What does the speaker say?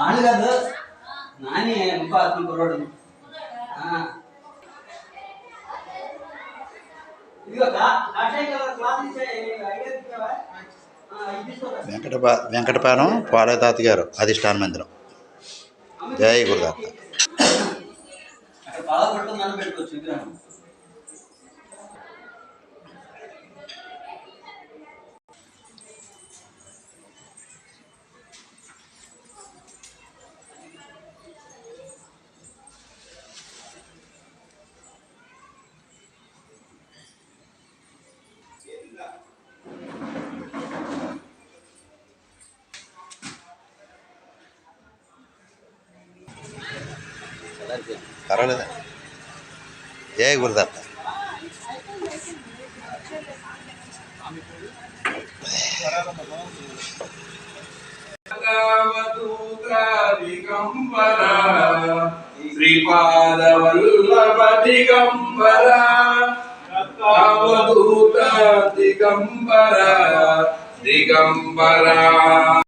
ఆడు కాదు నాని ముఖాత్మ కుర్రోడు ఇదిగో క్లాత్ ఇచ్చా ఐడియా వెంకట వెంకటపాలెం పాలతాత గారు అధిష్టాన మందిరం. జయ గురుదాత్త. పర్వాలేదా? జయ గురుదత్త దిగంబర దిగంబరా దిగంబర